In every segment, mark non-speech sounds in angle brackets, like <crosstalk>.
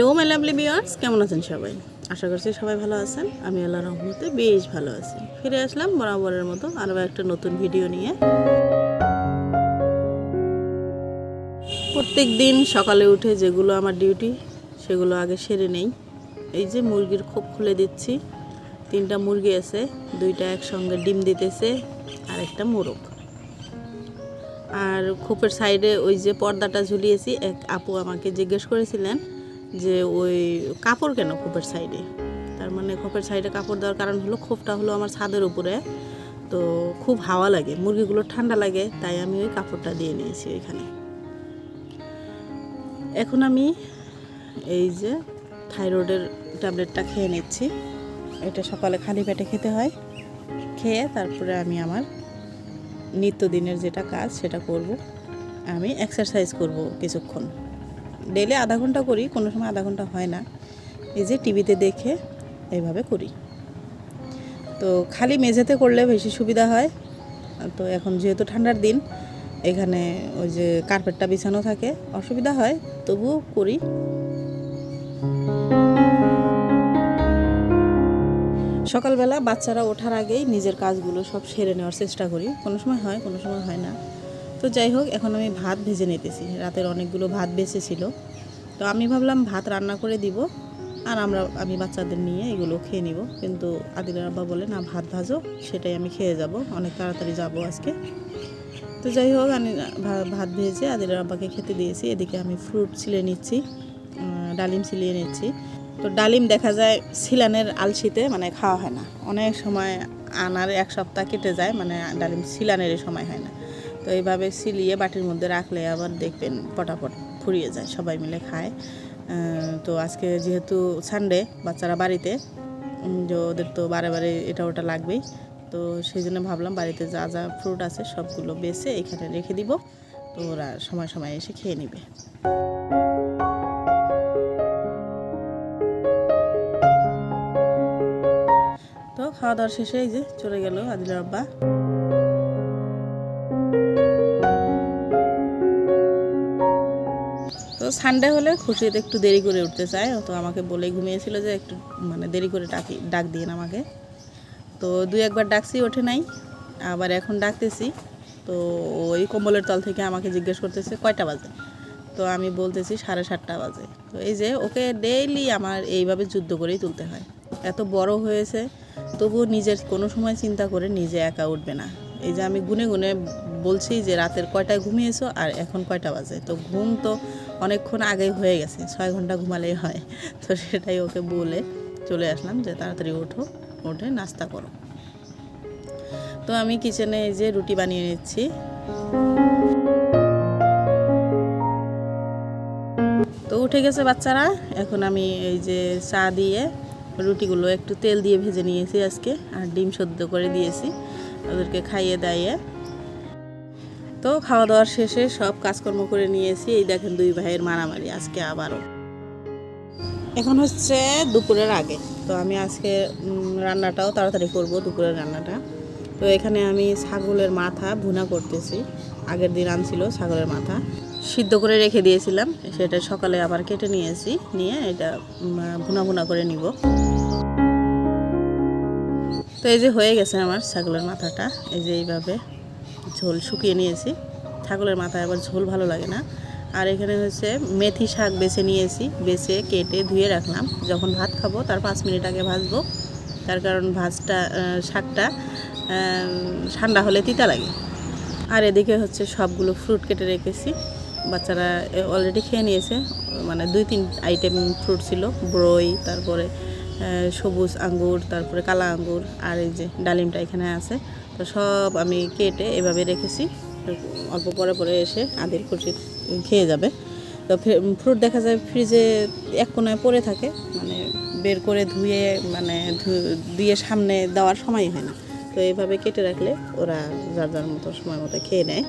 Hello my lovely বিয়ার্স কেমন আছেন সবাই? আশা করছি সবাই ভালো আছেন। আমি আল্লাহ রহমতে বেশ ভালো আছি। ফিরে আসলাম বরাবরের মতো আরও একটা নতুন ভিডিও নিয়ে। প্রত্যেক দিন সকালে উঠে যেগুলো আমার ডিউটি সেগুলো আগে সেরে নেই। এই যে মুরগির খোপ খুলে দিচ্ছি। তিনটা মুরগি আছে, দুইটা একসঙ্গে ডিম দিতেছে, আর একটা মোরগ। আর খোপের সাইডে ওই যে পর্দাটা ঝুলিয়েছি, এক আপু আমাকে জিজ্ঞেস করেছিলেন যে ওই কাপড় কেন খোপের সাইডে? তার মানে খোপের সাইডে কাপড় দেওয়ার কারণ হলো খোপটা হলো আমার ছাদের উপরে। তো খুব হাওয়া লাগে, মুরগিগুলো ঠান্ডা লাগে, তাই আমি ওই কাপড়টা দিয়ে নিয়েছি এখানে এখন আমি এই যে থাইরয়েডের ট্যাবলেটটা খেয়ে নিচ্ছি। এটা সকালে খালি পেটে খেতে হয়। খেয়ে তারপরে আমি আমার নিত্যদিনের যেটা কাজ সেটা করব। আমি এক্সারসাইজ করব কিছুক্ষণ। ডেলি আধা ঘণ্টা করি, কোনো সময় আধা ঘণ্টা হয় না। এই যে টিভিতে দেখে এইভাবে করি। তো খালি মেঝেতে করলে বেশি সুবিধা হয়। তো এখন যেহেতু ঠান্ডার দিন, এখানে ওই যে কার্পেটটা বিছানো থাকে, অসুবিধা হয়, তবুও করি। সকালবেলা বাচ্চারা ওঠার আগেই নিজের কাজগুলো সব সেরে নেওয়ার চেষ্টা করি। কোনো সময় হয়, কোনো সময় হয় না। তো যাই হোক, এখন আমি ভাত ভেজে নিতেছি। রাতের অনেকগুলো ভাত বেঁচেছিল। তো আমি ভাবলাম ভাত রান্না করে দিব, আর আমরা, আমি বাচ্চাদের নিয়ে এগুলো খেয়ে নিব। কিন্তু আদিলের আব্বা বলে, না, ভাত ভাজো, সেটাই আমি খেয়ে যাব। অনেক তাড়াতাড়ি যাব আজকে। তো যাই হোক, আমি ভাত ভেজে আদিলের আব্বাকে খেতে দিয়েছি। এদিকে আমি ফ্রুট ছিলে নিচ্ছি ডালিম ছিলিয়ে নিচ্ছি। তো ডালিম দেখা যায় সিলানের আলসিতে মানে খাওয়া হয় না। অনেক সময় আনার এক সপ্তাহ কেটে যায় মানে ডালিম সিলানের সময় হয় না। তো এইভাবে সিলিয়ে বাটির মধ্যে রাখলে আবার দেখবেন পটাপট ফুরিয়ে যায়, সবাই মিলে খায়। তো আজকে যেহেতু সানডে বাচ্চারা বাড়িতে যে ওদের তো বারে বারে এটা ওটা লাগবেই। তো সেই জন্য ভাবলাম বাড়িতে যা যা ফ্রুট আছে সবগুলো বেছে এখানে রেখে দিব, তো ওরা সময় সময় এসে খেয়ে নেবে। তো খাওয়া দাওয়ার শেষে এই যে চলে গেল আদিল আব্বা। সানডে হলে খুশিতে একটু দেরি করে উঠতে চায়। তো আমাকে বলে ঘুমিয়েছিল যে একটু মানে দেরি করে ডাকি ডাক দিন আমাকে। তো দুই একবার ডাকছি, ওঠে নাই। আবার এখন ডাকতেছি। তো ওই কম্বলের তল থেকে আমাকে জিজ্ঞেস করতেছে, কয়টা বাজে? তো আমি বলতেছি সাড়ে সাতটা বাজে। তো এই যে ওকে ডেইলি আমার এইভাবে যুদ্ধ করেই তুলতে হয়। এত বড় হয়েছে, তবুও নিজের কোনো সময় চিন্তা করে নিজে একা উঠবে না। এই যে আমি গুনে গুনে বলছি যে রাতের কয়টায় ঘুমিয়েছো আর এখন কয়টা বাজে? তো ঘুম তো অনেকক্ষণ আগেই হয়ে গেছে, ছয় ঘণ্টা ঘুমালেই হয়। তো সেটাই ওকে বলে চলে আসলাম যে তাড়াতাড়ি ওঠো উঠে নাস্তা করো। তো আমি কিচেনে এই যে রুটি বানিয়ে নিচ্ছি। তো উঠে গেছে বাচ্চারা, এখন আমি এই যে চা দিয়ে রুটিগুলো একটু তেল দিয়ে ভেজে নিয়েছি আজকে, আর ডিম সেদ্ধ করে দিয়েছি। ওদেরকে খাইয়ে দাইয়ে তো খাওয়া দাওয়ার শেষে সব কাজকর্ম করে নিয়েছি। এই দেখেন দুই ভাইয়ের মারামারি আজকে আবারও। এখন হচ্ছে দুপুরের আগে। তো আমি আজকে রান্নাটাও তাড়াতাড়ি করব, দুপুরের রান্নাটা। তো এখানে আমি ছাগলের মাথা ভুনা করতেছি। আগের দিন আনছিল ছাগলের মাথা। সিদ্ধ করে রেখে দিয়েছিলাম। সেটা সকালে আবার কেটে নিয়েছি। নিয়ে এটা ভুনা ভুনা করে নিব। তো এই যে হয়ে গেছে আমার ছাগলের মাথাটা। এই যে এইভাবে ঝোল শুকিয়ে নিয়েছি। ছাগলের মাথায় আবার ঝোল ভালো লাগে না। আর এখানে হচ্ছে মেথি শাক বেছে নিয়েছি, বেছে, কেটে, ধুয়ে রাখলাম। যখন ভাত খাব, তার পাঁচ মিনিট আগে ভাজবো। তার কারণ ভাজটা শাকটা ঠান্ডা হলে তিতা লাগে। আর এদিকে হচ্ছে সবগুলো ফ্রুট কেটে রেখেছি। বাচ্চারা অলরেডি খেয়ে নিয়েছে। মানে দুই, তিন আইটেম ফ্রুট ছিল। ব্রই তারপরে সবুজ আঙ্গুর, তারপরে কালা আঙ্গুর, আর এই যে ডালিমটা এখানে আছে। তো সব আমি কেটে এভাবে রেখেছি। অল্প পরে পরে এসে আদিল খুশি খেয়ে যাবে। তো ফ্রুট দেখা যায় ফ্রিজে এক কোনায় পড়ে থাকে মানে বের করে ধুয়ে মানে দিয়ে সামনে দেওয়ার সময় হয় না। তো এইভাবে কেটে রাখলে ওরা যার যার মতো সময় মতো খেয়ে নেয়।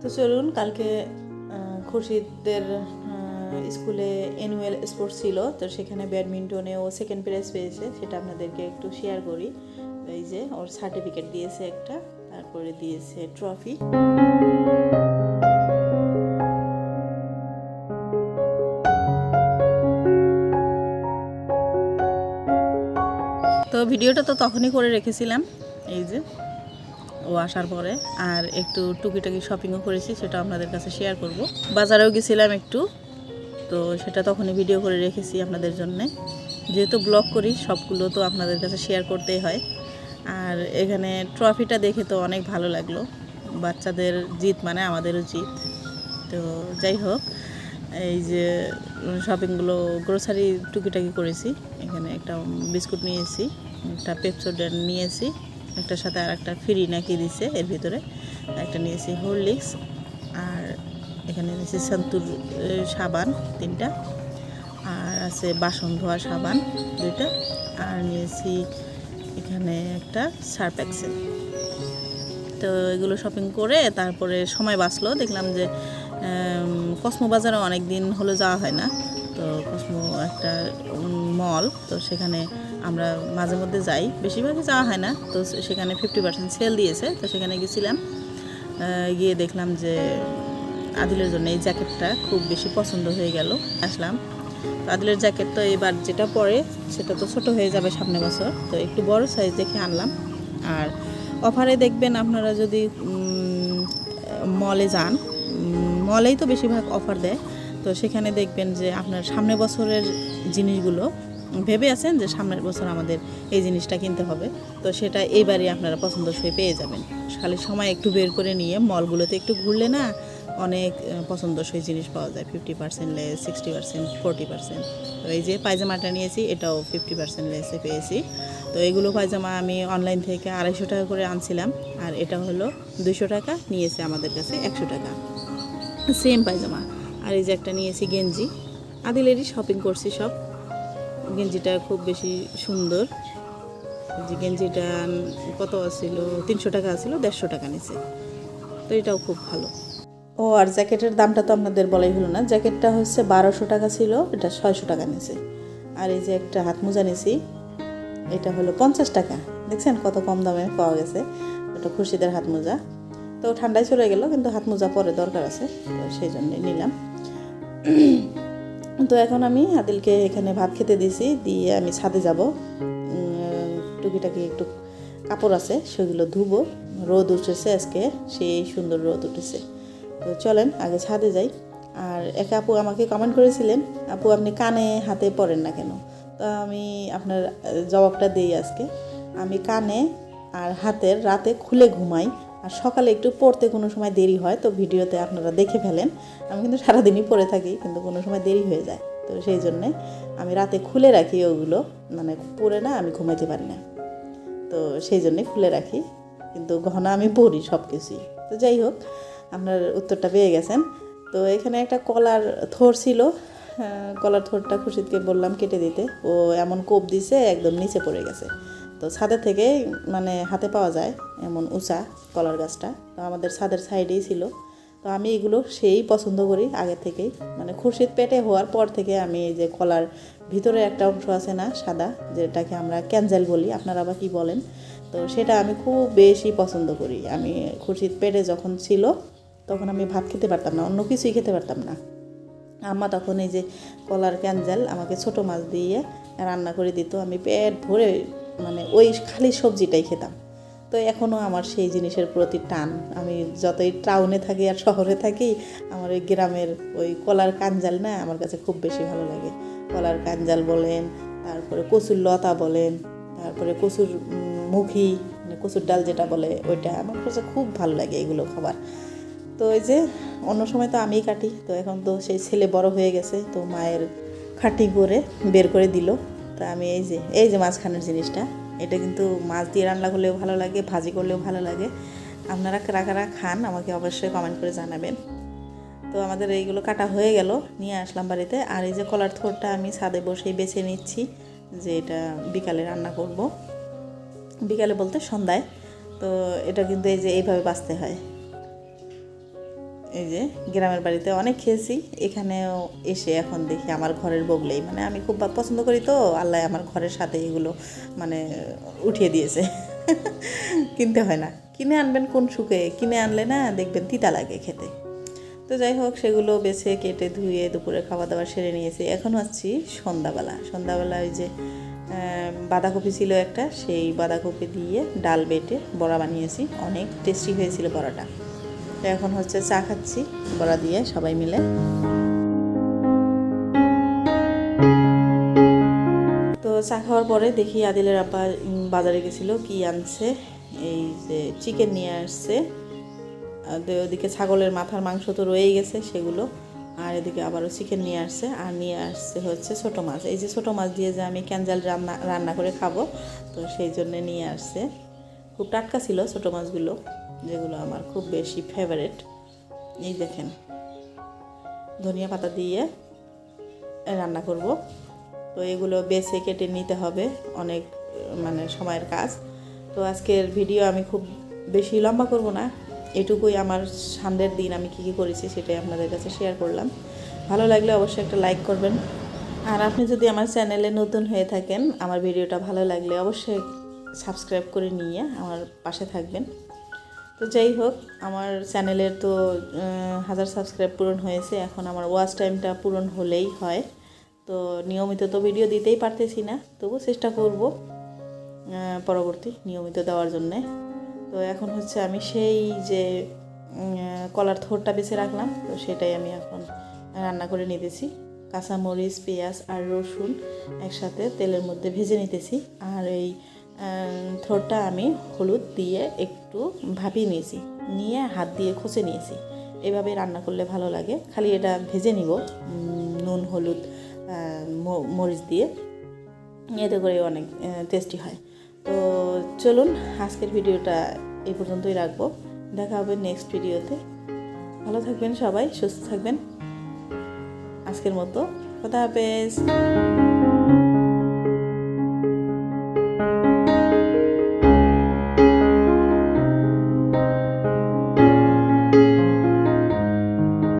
তো চলুন, কালকে খুরশিদদের স্কুলে অ্যানুয়াল স্পোর্টস ছিল, তো সেখানে ব্যাডমিন্টনে ও সেকেন্ড প্রাইজ পেয়েছে, সেটা আপনাদেরকে একটু শেয়ার করি। এই যে ওর সার্টিফিকেট দিয়েছে একটা, তারপরে দিয়েছে ট্রফি তো ভিডিওটা তো তখনই করে রেখেছিলাম, এই যে ও আসার পরে। আর একটু টুকিটাকি শপিংও করেছি, সেটা আপনাদের কাছে শেয়ার করব। বাজারেও গেছিলাম একটু, তো সেটা তখনই ভিডিও করে রেখেছি আপনাদের জন্যে। যেহেতু ব্লগ করি, সবগুলো তো আপনাদের কাছে শেয়ার করতেই হয়। আর এখানে ট্রফিটা দেখে তো অনেক ভালো লাগল। বাচ্চাদের জিত মানে আমাদেরও জিত। তো যাই হোক, এই যে শপিংগুলো গ্রোসারি টুকিটাকি করেছি। এখানে একটা বিস্কুট নিয়েছি, একটা পেপসোডেন্ট নিয়েছি, একটার সাথে আর একটা ফ্রি নাকি দিছে, এর ভিতরে একটা নিয়েছি হরলিক্স আর এখানে নিয়েছি সন্তুর সাবান তিনটা। আর আছে বাসন ধোয়া সাবান দুইটা। আর নিয়েছি এখানে একটা সার্ফ এক্সেল। তো এগুলো শপিং করে তারপরে সময় বাঁচলো। দেখলাম যে কসমো বাজারে অনেক দিন হলো যাওয়া হয় না। তো কসমো একটা মল তো সেখানে আমরা মাঝে মধ্যে যাই। বেশিরভাগই যাওয়া হয় না। তো সেখানে ফিফটি পার্সেন্ট সেল দিয়েছে। তো সেখানে গেছিলাম। গিয়ে দেখলাম যে, আদিলের জন্য এই জ্যাকেটটা খুব বেশি পছন্দ হয়ে গেল। আসলাম। আদিলের জ্যাকেট তো এবার যেটা পরে, সেটা তো ছোট হয়ে যাবে সামনে বছর। তো একটু বড় সাইজ দেখে আনলাম। আর অফারে দেখবেন আপনারা যদি মলে যান মলেই তো বেশিরভাগ অফার দেয়। তো সেখানে দেখবেন যে আপনার সামনে বছরের জিনিসগুলো, ভেবে আছেন যে সামনের বছর আমাদের এই জিনিসটা কিনতে হবে। তো সেটা এইবারই আপনারা পছন্দ পছন্দসই পেয়ে যাবেন। খালি সময় একটু বের করে নিয়ে মলগুলোতে একটু ঘুরলে না অনেক পছন্দসই জিনিস পাওয়া যায় fifty percent less sixty percent forty percent তো এই যে পায়জামাটা নিয়েছি, এটাও ফিফটি পার্সেন্ট লেসে পেয়েছি। তো এগুলো পায়জামা আমি অনলাইন থেকে আড়াইশো টাকা করে আনছিলাম, আর এটা হলো দুশো টাকা, নিয়েছে আমাদের কাছে একশো টাকা। সেম পায়জামা। আর এই যে একটা নিয়েছি গেঞ্জি। আদিলেরই শপিং করছি সব। গেঞ্জিটা খুব বেশি সুন্দর। যে গেঞ্জিটা কত ছিল তিনশো টাকা ছিল দেড়শো টাকা নিছে তো এটাও খুব ভালো। ও, আর জ্যাকেটের দামটা তো আপনাদের বলাই হলো না। জ্যাকেটটা হচ্ছে বারোশো টাকা ছিল, এটা ছয়শো টাকা নিছে আর এই যে একটা হাত মোজা নিছি এটা হলো পঞ্চাশ টাকা। দেখছেন কত কম দামে পাওয়া গেছে, এটা খুশিদের হাত মোজা। তো ঠান্ডায় চলে গেল, কিন্তু হাত মোজা পরে দরকার আছে, তো সেই জন্যে নিলাম। <clears throat> তো এখন আমি আদিলকে এখানে ভাত খেতে দিয়েছি, দিয়ে আমি ছাদে যাব। টুকিটাকি একটু কাপড় আছে, সেগুলো ধুবো। রোদ উঠেছে আজকে, সেই সুন্দর রোদ উঠেছে। তো চলেন, আগে ছাদে যাই। আর এক আপু আমাকে কমেন্ট করেছিলেন, আপু, আপনি কানে হাতে পরেন না কেন? তো আমি আপনার জবাবটা দিই আজকে। আমি কানে আর হাতের রাতে খুলে ঘুমাই, আর সকালে একটু পড়তে কোনো সময় দেরি হয়, তো ভিডিওতে আপনারা দেখে ফেলেন। আমি কিন্তু সারাদিনই পড়ে থাকি, কিন্তু কোনো সময় দেরি হয়ে যায়। তো সেই জন্যে আমি রাতে খুলে রাখি ওগুলো মানে পরে না, আমি ঘুমাইতে পারি না। তো সেই জন্যে খুলে রাখি, কিন্তু গহনা আমি পড়ি সব কিছুই তো যাই হোক আপনার উত্তরটা পেয়ে গেছেন। তো এখানে একটা কলার থোর ছিল। কলার থোরটা খুশিদকে বললাম কেটে দিতে। ও এমন কোপ দিছে, একদম নিচে পড়ে গেছে। তো ছাদের থেকে মানে হাতে পাওয়া যায় এমন উঁচা কলার গাছটা। তো আমাদের ছাদের সাইডেই ছিল। তো আমি এগুলো সেই পছন্দ করি আগে থেকেই। মানে খুরশিদ পেটে হওয়ার পর থেকে আমি এই যে কলার ভিতরে একটা অংশ আছে না, সাদা, যেটাকে আমরা ক্যানজেল বলি, আপনারা আবার কি বলেন? তো সেটা আমি খুব বেশি পছন্দ করি। আমি খুরশিদ পেটে যখন ছিল তখন আমি ভাত খেতে পারতাম না, অন্য কিছুই খেতে পারতাম না। আম্মা তখন এই যে কলার ক্যানজাল আমাকে ছোট মাছ দিয়ে রান্না করে দিত, আমি পেট ভরে মানে ওই খালি সবজিটাই খেতাম। তো এখনও আমার সেই জিনিসের প্রতি টান, আমি যতই টাউনে থাকি আর শহরে থাকি, আমার ওই গ্রামের ওই কলার কাঞ্জাল না আমার কাছে খুব বেশি ভালো লাগে। কলার কাঞ্জাল বলেন, তারপরে কচুর লতা বলেন, তারপরে কচুর মুখি মানে কচুর ডাল যেটা বলে, ওইটা আমার কাছে খুব ভালো লাগে এগুলো খাবার। তো এই যে অন্য সময় তো আমিই কাটি, তো এখন তো সেই ছেলে বড় হয়ে গেছে, তো মায়ের খাটি করে বের করে দিল। তো আমি এই যে এই যে মাঝখানের জিনিসটা, এটা কিন্তু মাছ দিয়ে রান্না করলেও ভালো লাগে, ভাজি করলেও ভালো লাগে। আপনারা কারা কারা খান আমাকে অবশ্যই কমেন্ট করে জানাবেন। তো আমাদের এইগুলো কাটা হয়ে গেল, নিয়ে আসলাম বাড়িতে। আর এই যে কলার থোরটা আমি ছাদে বসেই বেছে নিচ্ছি, যে এটা বিকালে রান্না করব। বিকালে বলতে সন্ধ্যায়, তো এটা কিন্তু এই যে এইভাবে বাঁচতে হয়। এই যে গ্রামের বাড়িতে অনেক খেয়েছি। এখানেও এসে এখন দেখি আমার ঘরের বগলেই। মানে আমি খুব পছন্দ করি তো, আল্লাহ আমার ঘরের সাথে এগুলো মানে উঠিয়ে দিয়েছে। <laughs> কিনতে হয় না। কিনে আনবেন কোন সুখে? কিনে আনলে না দেখবেন তিতা লাগে খেতে। তো যাই হোক, সেগুলো বেছে কেটে ধুয়ে দুপুরে খাওয়া দাওয়া সেরে নিয়েছি। এখন আসছি সন্ধ্যাবেলা। সন্ধ্যাবেলা ওই যে বাঁধাকপি ছিল একটা, সেই বাঁধাকপি দিয়ে ডাল বেটে বড়া বানিয়েছি। অনেক টেস্টি হয়েছিল বড়াটা। তো এখন হচ্ছে চা খাচ্ছি, বড়া দিয়ে সবাই মিলে। তো চা খাওয়ার পরে দেখি আদিলের আপা বাজারে গেছিল, কি আনছে, এই যে চিকেন নিয়ে আসছে। ওদিকে ছাগলের মাথার মাংস তো রয়েই গেছে সেগুলো, আর এদিকে আবারও চিকেন নিয়ে আসছে, আর নিয়ে আসছে হচ্ছে ছোটো মাছ। এই যে ছোটো মাছ দিয়ে যে আমি ক্যাঞ্জাল রান্না রান্না করে খাব, তো সেই জন্যে নিয়ে আসছে। খুব টাটকা ছিল ছোটো মাছগুলো। যেগুলো আমার খুব বেশি ফেভারেট এই দেখেন, ধনিয়া পাতা দিয়ে রান্না করব। তো এগুলো বেছে কেটে নিতে হবে অনেক মানে সময়ের কাজ। তো আজকের ভিডিও আমি খুব বেশি লম্বা করব না, এটুকুই আমার সামনের দিন আমি কী কী করেছি সেটাই আপনাদের কাছে শেয়ার করলাম। ভালো লাগলে অবশ্যই একটা লাইক করবেন। আর আপনি যদি আমার চ্যানেলে নতুন হয়ে থাকেন, আমার ভিডিওটা ভালো লাগলে অবশ্যই সাবস্ক্রাইব করে নিয়ে আমার পাশে থাকবেন। তো যাই হোক, আমার চ্যানেলের তো হাজার সাবস্ক্রাইব পূরণ হয়েছে, এখন আমার ওয়াচ টাইমটা পূরণ হলেই হয়। তো নিয়মিত তো ভিডিও দিতেই পারতেছি না তবু চেষ্টা করব পরবর্তী নিয়মিত দেওয়ার জন্যে। তো এখন হচ্ছে আমি সেই যে কলার থোরটা বেছে রাখলাম, তো সেটাই আমি এখন রান্না করে নিতেছি। কাঁচামরিচ, পেঁয়াজ আর রসুন একসাথে তেলের মধ্যে ভেজে নিতেছি, আর এই আহ, আমি হলুদ দিয়ে একটু ভাপিয়ে নিয়েছি। নিয়ে হাত দিয়ে খসে নিয়েছি। এভাবে রান্না করলে ভালো লাগে। খালি এটা ভেজে নিব। নুন হলুদ মরিচ দিয়ে। এতে করে অনেক টেস্টি হয়। তো চলুন আজকের ভিডিওটা এই পর্যন্তই রাখব। দেখা হবে নেক্সট ভিডিওতে। ভালো থাকবেন সবাই সুস্থ থাকবেন। আজকের মতো। কথা হাফেজ।